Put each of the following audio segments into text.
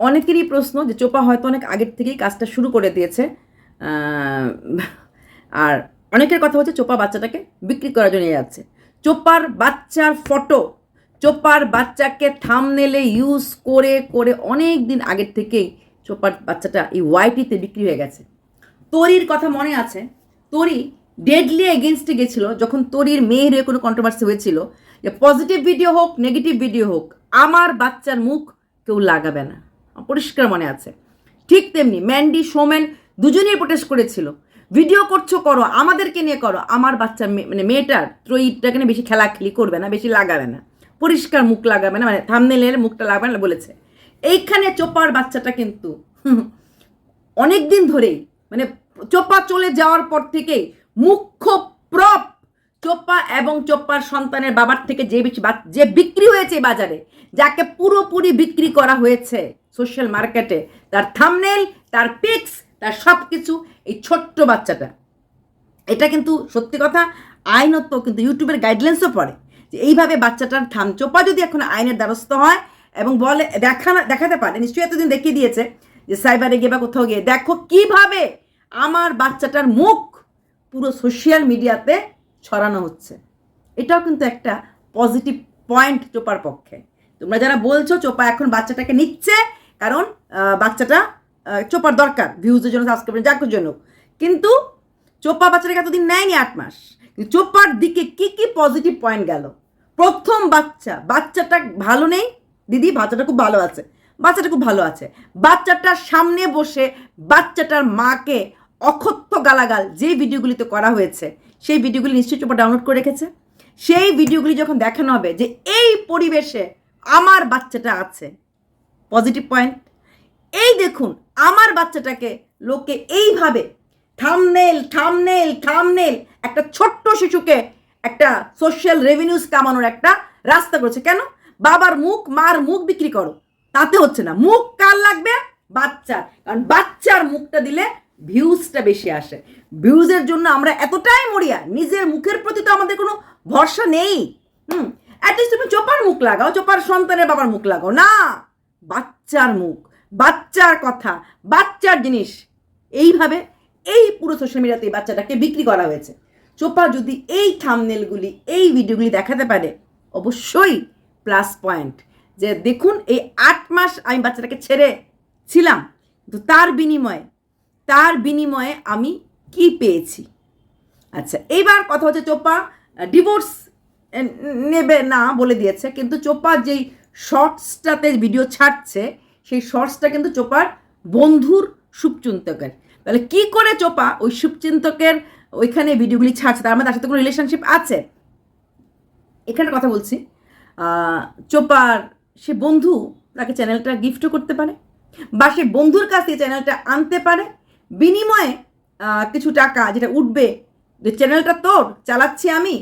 অনেকেরই প্রশ্ন যে চোপা হয়তো অনেক আগের থেকেই কাজটা শুরু করে দিয়েছে। আর অনেকের কথা হচ্ছে চোপা বাচ্চাটাকে বিক্রি করার জন্য যাচ্ছে। চোপার বাচ্চার ফটো, চোপার বাচ্চাকে থামনেলে ইউজ করে করে অনেক দিন আগের থেকেই চোপার বাচ্চাটা এই ওয়াইটিতে বিক্রি হয়ে গেছে। তরির কথা মনে আছে? তরি ডেডলি এগেনস্টে গেছিল যখন তরির মেয়ের হয়ে কোনো কন্ট্রোভার্সি হয়েছিল যে পজিটিভ ভিডিও হোক নেগেটিভ ভিডিও হোক, আমার বাচ্চার মুখ কেউ লাগাবে না। পরিষ্কার মনে আছে। ঠিক তেমনি ম্যান্ডি সোমেন দুজনেই প্রোটেস্ট করেছিল। ভিডিও করছ, করো, আমাদেরকে নিয়ে করো। আমার বাচ্চা মানে মেয়েটার ত্রয়ীটাকে নিয়ে বেশি খেলাখেলি করবে না, বেশি লাগাবে না। পরিষ্কার মুখ লাগাবে না মানে থামনেলের মুখটা লাগাবে না, বলেছে। এইখানে চোপার বাচ্চাটা কিন্তু অনেক দিন ধরেই মানে চোপা চলে যাওয়ার পর থেকেই মুখ্য এবং চোপার সন্তানের বাবার থেকে যে যে বিক্রি হয়েছে বাজারে, যাকে পুরোপুরি বিক্রি করা হয়েছে সোশ্যাল মার্কেটে তার থামনেল তার পিক্স তার সব কিছু এই ছোট্ট বাচ্চাটা। এটা কিন্তু সত্যি কথা, আইনত কিন্তু ইউটিউবের গাইডলাইন্সও পড়ে যে এইভাবে বাচ্চাটার থাম, চোপা যদি এখন আইনের দ্বারস্থ হয় এবং বলে দেখানো দেখাতে পারে, নিশ্চয়ই এতদিন দেখিয়ে দিয়েছে যে সাইবারে গিয়ে বা কোথাও গিয়ে, দেখো কীভাবে আমার বাচ্চাটার মুখ পুরো সোশ্যাল মিডিয়াতে ছড়ানো হচ্ছে। এটাও কিন্তু একটা পজিটিভ পয়েন্ট চোপার পক্ষে। তোমরা যারা বলছো চোপা এখন বাচ্চাটাকে নিচ্ছে, কারণ বাচ্চাটা চোপার দরকার ভিউজের জন্য সাবস্ক্রাইবার যার জন্য। কিন্তু চোপা বাচ্চাটাকে এতদিন নেয়নি আট মাস। চোপার দিকে কি কি পজিটিভ পয়েন্ট গেল? প্রথম বাচ্চা, বাচ্চাটা ভালো নেই, দিদি বাচ্চাটা খুব ভালো আছে, বাচ্চাটা খুব ভালো আছে। বাচ্চাটার সামনে বসে বাচ্চাটার মাকে অকথ্য গালাগাল, যে ভিডিওগুলিতে করা হয়েছে সেই ভিডিওগুলি নিশ্চয়ই চোপা ডাউনলোড করে রেখেছে। সেই ভিডিওগুলি যখন দেখানো হবে যে এই পরিবেশে আমার বাচ্চাটা আছে পজিটিভ পয়েন্ট এই দেখুন আমার বাচ্চাটাকে লোকে এইভাবে থামনেল থামনেল থামনেল একটা ছোট্ট শিশুকে একটা সোশ্যাল রেভিনিউস কামানোর একটা রাস্তা করেছে। কেন? বাবার মুখ, মার মুখ বিক্রি করো। তাতে হচ্ছে না। মুখ কার লাগবে? বাচ্চার। কারণ বাচ্চার মুখটা দিলে ভিউজটা বেশি আসে। ভিউজের জন্য আমরা এতটাই মরিয়া, নিজের মুখের প্রতি তো আমাদের কোনো ভরসা নেই। হুম অ্যাটলিস্ট তুমি চোপার মুখ লাগাও, চোপার সন্তানের বাবার মুখ লাগাও। না, বাচ্চার মুখ, বাচ্চার কথা, বাচ্চার জিনিস। এইভাবে এই পুরো সোশ্যাল মিডিয়াতে এই বাচ্চাটাকে বিক্রি করা হয়েছে। চোপা যদি এই থামনেলগুলি এই ভিডিওগুলি দেখাতে পারে, অবশ্যই প্লাস পয়েন্ট যে দেখুন, এই আট মাস আমি বাচ্চাটাকে ছেড়ে ছিলাম, কিন্তু তার বিনিময়ে তার বিনিময়ে আমি কি পেয়েছি? আচ্ছা এইবার কথা হচ্ছে চোপা ডিভোর্স নেবে না বলে দিয়েছে, কিন্তু চোপা যেই শর্টসটাতে ভিডিও ছাড়ছে, সেই শর্টসটা কিন্তু চোপার বন্ধুর সুপচিন্তকের তাহলে কি করে চোপা ওই সুপচিন্তকের ওইখানে ভিডিওগুলি ছাড়ছে? তার মধ্যে তার সাথে কোনো রিলেশনশিপ আছে? এখানে কথা বলছি চোপার সে বন্ধু তাকে চ্যানেলটা গিফটও করতে পারে, বা সে বন্ধুর কাছ থেকে চ্যানেলটা আনতে পারে বিনিময়ে কিছু টাকা যেটা উঠবে, যে চ্যানেলটা তোর, চালাচ্ছি আমি,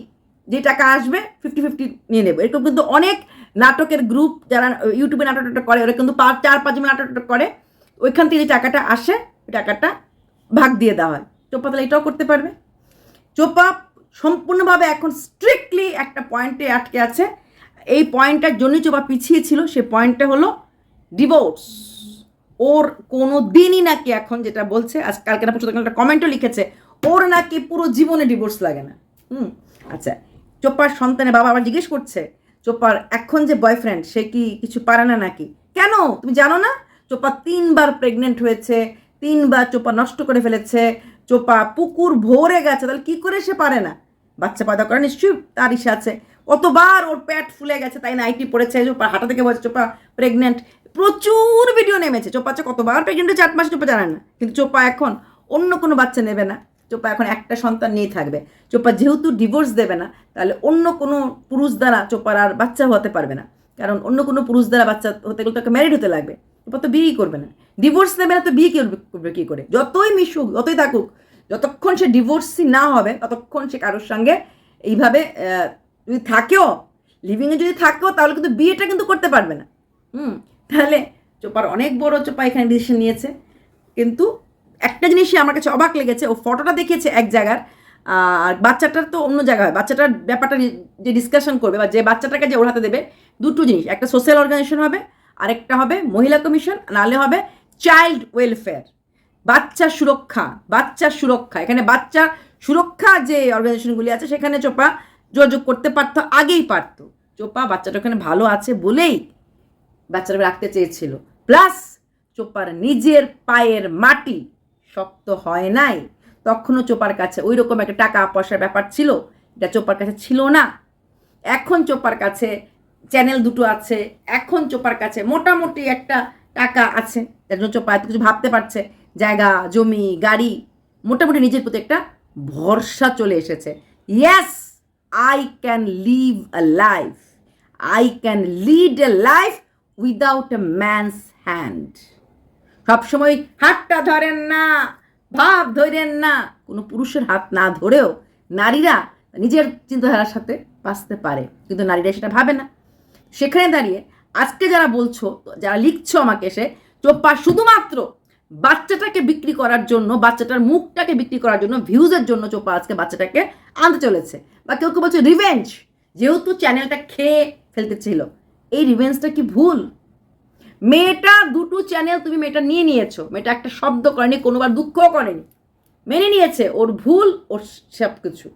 যে টাকা আসবে ফিফটি ফিফটি নিয়ে নেব। এরকম কিন্তু অনেক নাটকের গ্রুপ যারা ইউটিউবে নাটক টাটক করে, ওরা কিন্তু পাঁচ, চার, পাঁচ জন নাটক টাটক করে, ওইখান থেকে যে টাকাটা আসে, ওই টাকাটা ভাগ দিয়ে দেওয়া হয়। চোপা তাহলে এটাও করতে পারবে। চোপা সম্পূর্ণভাবে এখন স্ট্রিক্টলি একটা পয়েন্টে আটকে আছে। এই পয়েন্টটার জন্যই চোপা পিছিয়ে ছিল, সে পয়েন্টটা হলো ডিভোর্স ওর কোনো দিনই নাকি এখন যেটা বলছে, আজ কালকে না পরশু একটা কমেন্টও লিখেছে, ওর নাকি পুরো জীবনে ডিভোর্স লাগে না। হুম আচ্ছা চোপার সন্তানের বাবা আবার জিজ্ঞেস করছে চোপার এখন যে বয়ফ্রেন্ড সে কি কিছু পারে না নাকি? কেন? তুমি জানো না? চোপা তিনবার প্রেগনেন্ট হয়েছে, তিনবার চোপা নষ্ট করে ফেলেছে চোপা পুকুর ভরে গেছে, তাহলে কি করে সে পারে না? বাচ্চা পয়দা করা নিশ্চয়ই তার ইসে আছে। কতবার ওর পেট ফুলে গেছে, তাই নাইটি পড়েছে চোপা হাঁটা থেকে বলছে চোপা প্রেগনেন্ট প্রচুর ভিডিও নেমেছে। চোপা হচ্ছে কতবার প্রেগনেন্ট চার মাস চোপা জানে না। কিন্তু চোপা এখন অন্য কোনো বাচ্চা নেবে না। চোপা এখন একটা সন্তান নিয়ে থাকবে। চোপা যেহেতু ডিভোর্স দেবে না, তাহলে অন্য কোনো পুরুষ দ্বারা চোপার আর বাচ্চা হতে পারবে না। কারণ অন্য কোনো পুরুষ দ্বারা বাচ্চা হতে গেলে তাকে ম্যারিড হতে লাগবে। চোপা তো বিয়েই করবে না। ডিভোর্স নেবে না তো বিয়ে করবে কী করে? যতই মিশুক, যতই থাকুক, যতক্ষণ সে ডিভোর্সই না হবে, ততক্ষণ সে কারোর সঙ্গে এইভাবে যদি থাকেও লিভিংয়ে যদি থাকেও, তাহলে কিন্তু বিয়েটা কিন্তু করতে পারবে না। হুম? তাহলে চোপার অনেক বড় চোপা এখানে ডিসিশন নিয়েছে। কিন্তু একটা জিনিসই আমার কাছে অবাক লেগেছে, ও ফটোটা দেখিয়েছে এক জায়গার আর বাচ্চাটার তো অন্য জায়গায় হয়। বাচ্চাটার ব্যাপারটা যে ডিসকাশন করবে বা যে বাচ্চাটাকে যে ওর হাতে দেবে, দুটো জিনিস। একটা সোশ্যাল অর্গানাইজেশন হবে, আরেকটা হবে মহিলা কমিশন নাহলে হবে চাইল্ড ওয়েলফেয়ার বাচ্চা সুরক্ষা বাচ্চা সুরক্ষা। এখানে বাচ্চা সুরক্ষা যে অর্গানাইজেশনগুলি আছে, সেখানে চোপা যোগাযোগ করতে পারতো, আগেই পারতো। চোপা বাচ্চাটা ওখানে ভালো আছে বলেই বাচ্চাটা রাখতে চেয়েছিল। প্লাস চোপার নিজের পায়ের মাটি শক্ত হয় নাই। তখনও চোপার কাছে ওই রকম একটা টাকা পয়সার ব্যাপার ছিল, এটা চোপার কাছে ছিল না। এখন চোপার কাছে চ্যানেল দুটো আছে, এখন চোপার কাছে মোটামুটি একটা টাকা আছে। যার জন্য চোপা এত কিছু ভাবতে পারছে, জায়গা, জমি, গাড়ি, মোটামুটি নিজের প্রতি একটা ভরসা চলে এসেছে। Yes I can live a life I can lead a life without a man's hand সবসময় হাতটা ধরেন না, ভাব ধরেন না। কোনো পুরুষের হাত না ধরেও নারীরা নিজের চিন্তাধারার সাথে বাঁচতে পারে, কিন্তু নারীরা সেটা ভাবে না। সেখানে দাঁড়িয়ে আজকে যারা বলছো, যারা লিখছো আমাকে এসে চোপ্পা শুধুমাত্র বাচ্চাটাকে বিক্রি করার জন্য, বাচ্চাটার মুখটাকে বিক্রি করার জন্য ভিউজের জন্য চোপ্পা আজকে বাচ্চাটাকে আনতে চলেছে। বা কেউ কেউ বলছে রিভেঞ্জ যেহেতু চ্যানেলটা খেয়ে ফেলতে ছিল। এই রিভেন্সটা কি ভুল? মেয়েটা দুটো চ্যানেল তুমি মেয়েটা নিয়ে নিয়েছো। মেয়েটা একটা শব্দ করেনি, কোনোবার দুঃখও করেনি। মেনে নিয়েছে, ওর ভুল, ওর সব কিছু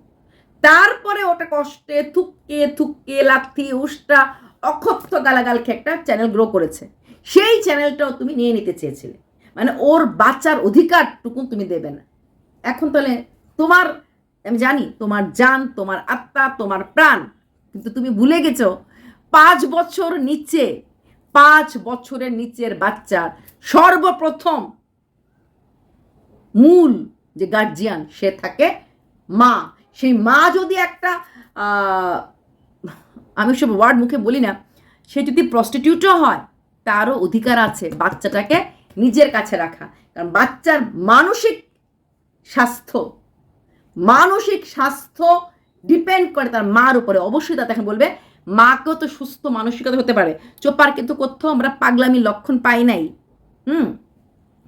তারপরে ওটা কষ্টে থুককে থুককে, লাথি, উষ্টা অক্ষত্য গালাগাল খেয়ে একটা চ্যানেল গ্রো করেছে। সেই চ্যানেলটাও তুমি নিয়ে নিতে চেয়েছিলে। মানে ওর বাচ্চার অধিকারটুকু তুমি দেবে না। এখন তাহলে তোমার, আমি জানি, তোমার জান, তোমার আত্মা, তোমার প্রাণ, কিন্তু তুমি ভুলে গেছো পাঁচ বছর নিচে, পাঁচ বছরের নিচের বাচ্চার সর্বপ্রথম মূল যে গার্জিয়ান সে থাকে মা। সেই মা যদি একটা আমি সব ওয়ার্ড মুখে বলি না, সে যদি প্রস্টিটিউটও হয়, তারও অধিকার আছে বাচ্চাটাকে নিজের কাছে রাখা। কারণ বাচ্চার মানসিক স্বাস্থ্য মানসিক স্বাস্থ্য ডিপেন্ড করে তার মার উপরে। অবশ্যই এখন বলবে মাকেও তো সুস্থ মানসিকতা হতে পারে। চোপার কিন্তু কোথাও আমরা পাগলামি লক্ষণ পাই নাই। হুম?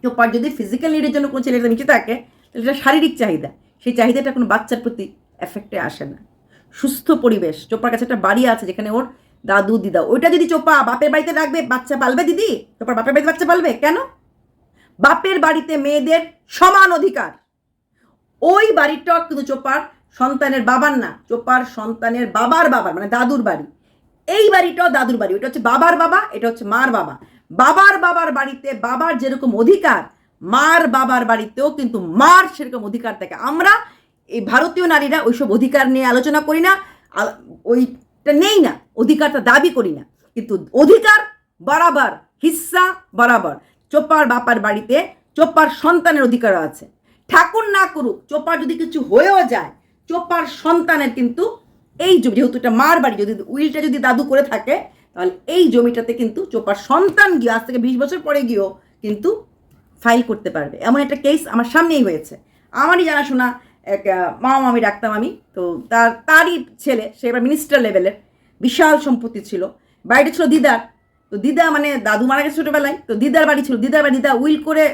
চোপার যদি ফিজিক্যাল নিডের জন্য কোনো ছেলেটা নিচে থাকে, তাহলে এটা শারীরিক চাহিদা। সেই চাহিদাটা কোনো বাচ্চার প্রতি এফেক্টে আসে না। সুস্থ পরিবেশ। চোপার কাছে একটা বাড়ি আছে যেখানে ওর দাদু, দিদা, ওইটা যদি চোপা বাপের বাড়িতে রাখবে, বাচ্চা পালবে দিদি? চোপার বাপের বাড়িতে বাচ্চা পালবে? কেন? বাপের বাড়িতে মেয়েদের সমান অধিকার। ওই বাড়িটা কিন্তু চোপার সন্তানের বাবার না, চোপার সন্তানের বাবার বাবার মানে দাদুর বাড়ি। এই বাড়িটাও দাদুর বাড়ি ওটা হচ্ছে বাবার বাবা, এটা হচ্ছে মার বাবা। বাবার বাবার বাড়িতে বাবার যেরকম অধিকার, মার বাবার বাড়িতেও কিন্তু মার সেরকম অধিকার থাকে। আমরা এই ভারতীয় নারীরা ওইসব অধিকার নিয়ে আলোচনা করি না ওইটা নেই না, অধিকারটা দাবি করি না। কিন্তু অধিকার বরাবর, হিস্সা বরাবর, চোপার বাপার বাড়িতে চোপার সন্তানের অধিকার আছে। ঠাকুর না করুক, চোপার যদি কিছু হয়েও যায় চোপার সন্তানের কিন্তু এই জমি, যেহেতু এটা মার বাড়ি, যদি উইলটা যদি দাদু করে থাকে, তাহলে এই জমিটাতে কিন্তু চোপার সন্তান গিয়ে আজ থেকে বিশ বছর পরে গিয়েও কিন্তু ফাইল করতে পারবে। এমন একটা কেস আমার সামনেই হয়েছে। আমারই জানাশোনা, এক মামা মামি ডাকতাম আমি, তো তার, তারই ছেলে, সে এবার মিনিস্টার লেভেলের বিশাল সম্পত্তি ছিল। বাড়িটা ছিল দিদার, তো দিদা মানে দাদু মারা গেছে ছোটোবেলায়, তো দিদার বাড়ি ছিল। দিদার বাড়ি দিদা উইল করে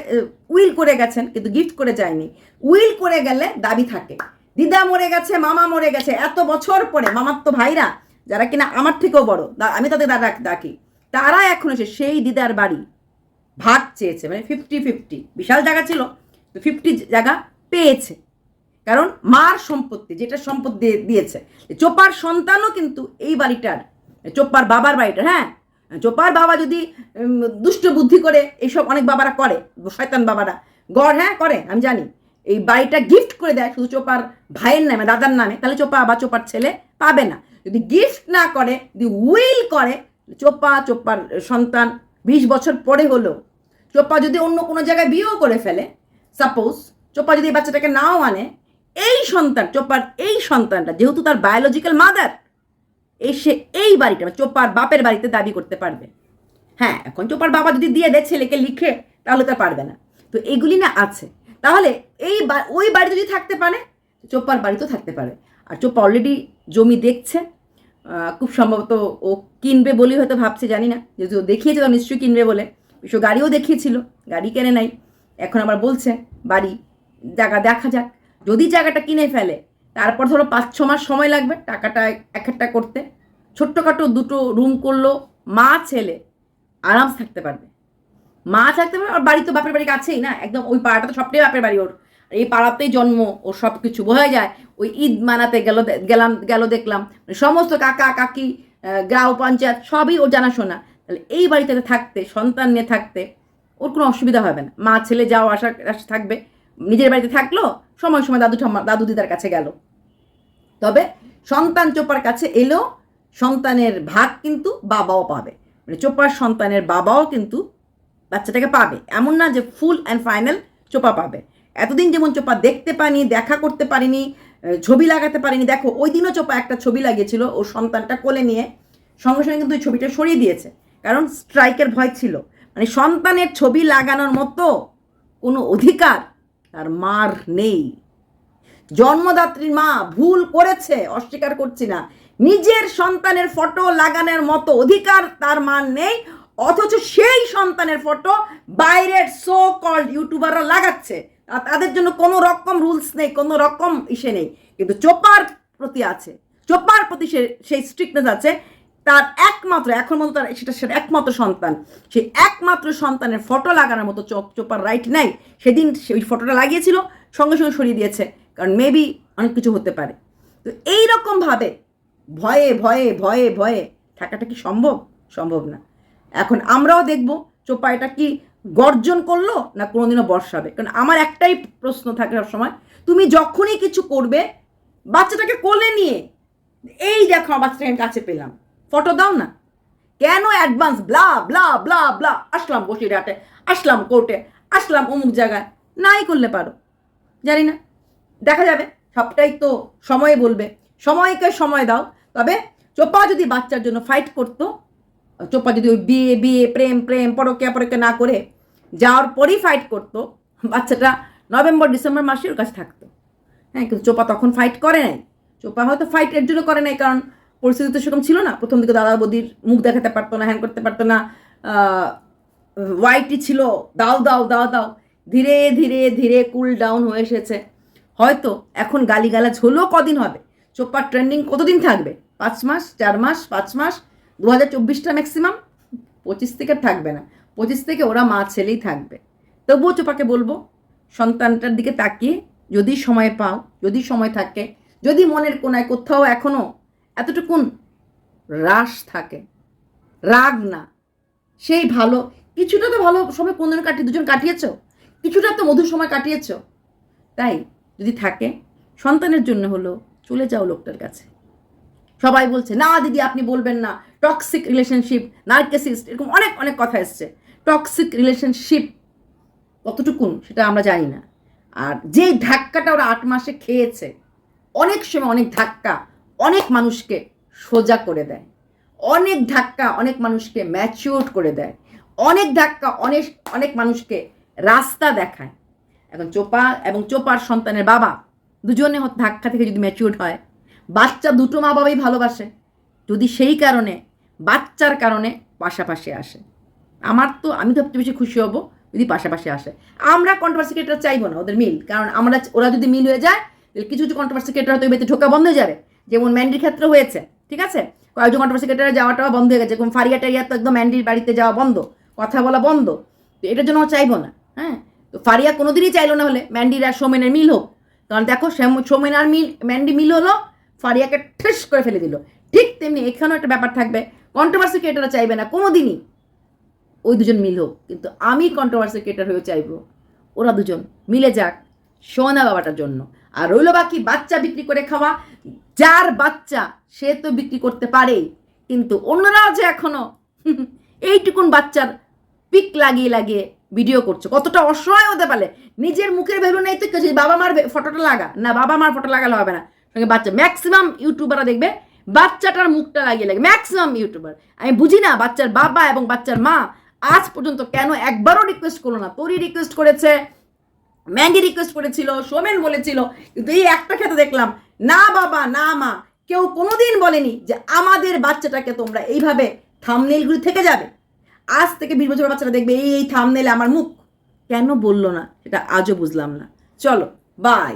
উইল করে গেছেন, কিন্তু গিফট করে যায়নি। উইল করে গেলে দাবি থাকে। দিদা মরে গেছে, মামা মরে গেছে। এত বছর পরে, মামার তো ভাইরা, যারা কিনা আমার থেকেও বড় আমি তাদের দাদা ডাকি, তারা এখন এসে সেই দিদার বাড়ি ভাগ চেয়েছে মানে ফিফটি ফিফটি বিশাল জায়গা ছিল, তো ফিফটি জায়গা পেয়েছে। কারণ মার সম্পত্তি, যেটা সম্পত্তি দিয়ে- দিয়েছে চোপার সন্তানও কিন্তু এই বাড়িটার, চোপার বাবার বাড়িটার হ্যাঁ? চোপার বাবা যদি দুষ্ট বুদ্ধি করে এইসব অনেক বাবারা করে, শয়তান বাবারা। গড় হ্যাঁ করে, আমি জানি। এই বাড়িটা গিফট করে দেয়, শুধু চোপার ভাইয়ের নামে, দাদার নামে, তাহলে চোপা বা চোপার ছেলে পাবে না। যদি গিফট না করে, যদি উইল করে চোপা, চোপার সন্তান বিশ বছর পরে হলেও চোপা যদি অন্য কোনো জায়গায় বিয়েও করে ফেলে সাপোজ চোপা যদি এই বাচ্চাটাকে নাও আনে, এই সন্তান, চোপার এই সন্তানটা, যেহেতু তার বায়োলজিক্যাল মাদার এসে এই বাড়িটা মানে চোপার বাপের বাড়িতে দাবি করতে পারবে। হ্যাঁ এখন চোপার বাবা যদি দিয়ে দেয় ছেলেকে লিখে, তাহলে তা পারবে না। তো এইগুলি না আছে। তাহলে এই ওই বাড়িতে যদি থাকতে পারে চোপার বাড়িতেও থাকতে পারে। আর চোপা অলরেডি জমি দেখছে খুব সম্ভবত ও কিনবে বলেই হয়তো ভাবছে, জানি না। যেহেতু ও দেখিয়েছে তো নিশ্চয়ই কিনবে বলে। বিশ্ব গাড়িও দেখিয়েছিল, গাড়ি কেনে নাই। এখন আবার বলছে, বাড়ি, জায়গা দেখা যাক। যদি জায়গাটা কিনে ফেলে, তারপর ধরো পাঁচ, ছ মাস সময় লাগবে টাকাটা এক একটা করতে। ছোট্টখাটো দুটো রুম করল, মা, ছেলে আরাম থাকতে পারবে। মা থাকতে পারে, আর বাড়ি তো বাপের বাড়ি কাছেই না, একদম ওই পাড়াটা তো সবটাই বাপের বাড়ি ওর। এই পাড়াতেই জন্ম ওর সব কিছু বোঝা যায়। ওই ঈদ মানাতে গেল, গেলাম, গেল দেখলাম মানে সমস্ত কাকা, কাকি গ্রাম পঞ্চায়েত সবই ওর জানাশোনা। তাহলে এই বাড়িতে থাকতে, সন্তান নিয়ে থাকতে, ওর কোনো অসুবিধা হবে না। মা, ছেলে যাও আসা থাকবে। নিজের বাড়িতে থাকল, সময় সময় দাদু ঠাম্মা, দাদু দিদার কাছে গেল। তবে সন্তান চোপার কাছে এলেও সন্তানের ভাগ কিন্তু বাবাও পাবে। মানে চোপার সন্তানের বাবাও কিন্তু বাচ্চাটাকে পাবে। এমন না যে ফুল অ্যান্ড ফাইনাল চোপা পাবে। এতদিন যেমন চোপা দেখতে পারিনি দেখা করতে পারিনি ছবি লাগাতে পারিনি। দেখো, ওই দিনও চোপা একটা ছবি লাগিয়েছিল ওর সন্তানটা কোলে নিয়ে সঙ্গে সঙ্গে কিন্তু ওই ছবিটা সরিয়ে দিয়েছে। কারণ স্ট্রাইকের ভয় ছিল। মানে সন্তানের ছবি লাগানোর মতো কোনো অধিকার তার মার নেই। জন্মদাত্রীর মা ভুল করেছে, অস্বীকার করছি না। নিজের সন্তানের ফটো লাগানোর মতো অধিকার তার মান নেই অথচ সেই সন্তানের ফটো বাইরের সো কল্ড ইউটিউবাররা লাগাচ্ছে তাদের জন্য কোনো রকম রুলস নেই, কোনো রকম ইসে নেই। কিন্তু চোপার প্রতি আছে, চোপার প্রতি সে, সেই স্ট্রিক্টনেস আছে। তার একমাত্র, এখন মতো তার সেটা সেটা একমাত্র সন্তান। সেই একমাত্র সন্তানের ফটো লাগানোর মতো চোপ, চোপার রাইট নাই। সেদিন সে ওই ফটোটা লাগিয়েছিল, সঙ্গে সঙ্গে সরিয়ে দিয়েছে। কারণ মেবি অনেক কিছু হতে পারে। তো এই রকমভাবে ভয়ে ভয়ে ভয়ে ভয়ে থাকাটা কি সম্ভব? সম্ভব না। এখন আমরাও দেখব চোপা এটা কি গর্জন করল না কোনোদিনও বর্ষাবে? কারণ আমার একটাই প্রশ্ন থাকে সময় তুমি যখনই কিছু করবে, বাচ্চাটাকে কোলে নিয়ে, এই দেখো আমার বাচ্চাটাকে আমি কাছে পেলাম। ফটো দাও না। কেন advance blah blah blah blah আসলাম বসিরহাটে আসলাম কোর্টে, আসলাম অমুক জায়গায়। নাই করলে পারো। জানি না। দেখা যাবে। সবটাই তো সময় বলবে। সময়কে সময় দাও। তবে চোপা যদি বাচ্চার জন্য ফাইট করতো চোপা যদি ওই বিয়ে বিয়ে, প্রেম প্রেম পরকে পরকে না করে যাওয়ার পরই ফাইট করতো, বাচ্চাটা নভেম্বর, ডিসেম্বর মাসে ওর কাছে থাকতো। হ্যাঁ কিন্তু চোপা তখন ফাইট করে নাই। চোপা হয়তো ফাইট এর জন্য করে নাই, কারণ পরিস্থিতি তো সেরকম ছিল না। প্রথম দিকে দাদা বদির মুখ দেখাতে পারতো না হ্যান করতে পারতো না ওয়াইটি ছিল, দাও দাও দাও দাও। ধীরে ধীরে ধীরে কুল ডাউন হয়ে এসেছে। হয়তো এখন গালিগালাজ হলেও কদিন হবে? চোপার ট্রেন্ডিং কতদিন থাকবে? পাঁচ মাস, চার মাস, পাঁচ মাস? দু হাজার চব্বিশটা ম্যাক্সিমাম পঁচিশ থেকে থাকবে না। পঁচিশ থেকে ওরা মা ছেলেই থাকবে। তবুও চোপাকে বলব, সন্তানটার দিকে তাকিয়ে যদি সময় পাও, যদি সময় থাকে, যদি মনের কোনায় কোথাও এখনও এতটুকুন রাস থাকে, রাগ না, সেই ভালো, কিছুটা তো ভালো সময় কোনদিন কাটিয়ে, দুজন কাটিয়েছ? কিছুটা তো মধুর সময় কাটিয়েছ? তাই যদি থাকে, সন্তানের জন্য হলো চলে যাও লোকটার কাছে। সবাই বলছে, না দিদি, আপনি বলবেন না। টক্সিক রিলেশনশিপ নার্কেসিস্ট এরকম অনেক অনেক কথা এসছে। টক্সিক রিলেশনশিপ কতটুকুন সেটা আমরা জানি না। আর যে ধাক্কাটা ওরা আট মাসে খেয়েছে, অনেক সময় অনেক ধাক্কা অনেক মানুষকে সোজা করে দেয়। অনেক ধাক্কা অনেক মানুষকে ম্যাচিওর করে দেয়। অনেক ধাক্কা অনেক অনেক মানুষকে রাস্তা দেখায়। এখন চোপা এবং চোপার সন্তানের বাবা দুজনে ধাক্কা থেকে যদি ম্যাচিওর হয়, বাচ্চা দুটো মা বাবাই ভালোবাসে। যদি সেই কারণে বাচ্চার কারণে পাশাপাশি আসে। আমার তো, আমি তো সবচেয়ে বেশি খুশি হব যদি পাশাপাশি আসে। আমরা কন্ট্রোভার্সি ক্রিয়েটার চাইব না ওদের মিল, কারণ আমরা, ওরা যদি মিল হয়ে যায়, তাহলে কিছু কিছু কন্ট্রোভার্সি হয়তো বেতে ঢোকা বন্ধ হয়ে যাবে। যেমন ম্যান্ডির ক্ষেত্রে হয়েছে, ঠিক আছে? কয়েকজন কন্ট্রোভার্সি ক্রিয়েটারে যাওয়াটা বন্ধ হয়ে গেছে। যেমন ফারিয়া টারিয়া তো একদম ম্যান্ডির বাড়িতে যাওয়া বন্ধ, কথা বলা বন্ধ। তো এটার জন্য চাইব না হ্যাঁ? তো ফারিয়া কোনোদিনই চাইলো না হলে ম্যান্ডির আর সোমেনের মিল হোক। কারণ দেখো সোমেন আর মিল ম্যান্ডি মিল হলো, ফারিয়াকে ঠেস করে ফেলে দিল। ঠিক তেমনি এখানেও একটা ব্যাপার থাকবে। কন্ট্রোভার্সি ক্রিয়েটাররা চাইবে না কোনো দিনই ওই দুজন মিল হোক, কিন্তু আমি কন্ট্রোভার্সি ক্রিয়েটার হয়ে চাইব। ওরা দুজন মিলে যাক সোনা বাবাটার জন্য। আর রইল বাকি বাচ্চা বিক্রি করে খাওয়া। যার বাচ্চা, সে তো বিক্রি করতে পারেই। কিন্তু অন্যরাও যে এখনও এইটুকুন বাচ্চার পিক লাগিয়ে লাগিয়ে ভিডিও করছে। কতটা অসহায় হতে পারে। নিজের মুখের ভ্যালু নেই তো বাবা মার ফটোটা লাগা না, বাবা মার ফটো লাগালে হবে না। সঙ্গে বাচ্চা ম্যাক্সিমাম ইউটিউবাররা দেখবে বাচ্চাটার মুখটা লাগিয়ে লাগে। ম্যাক্সিমাম ইউটিউবার আমি বুঝি না বাচ্চার বাবা এবং বাচ্চার মা আজ পর্যন্ত কেন একবারও রিকোয়েস্ট করল না। তোরই রিকোয়েস্ট করেছে ম্যান্ডি রিকোয়েস্ট করেছিল সোমেন বলেছিল, কিন্তু এই একটা ক্ষেত্রে দেখলাম, না বাবা, না মা, কেউ কোনোদিন বলেনি যে আমাদের বাচ্চাটাকে তোমরা এইভাবে থামনেলগুলি থেকে যাবে। আজ থেকে বিশ বছর বাচ্চারা দেখবে, এই এই থামনেলে আমার মুখ। কেন বলল না? সেটা আজও বুঝলাম না। চলো বাই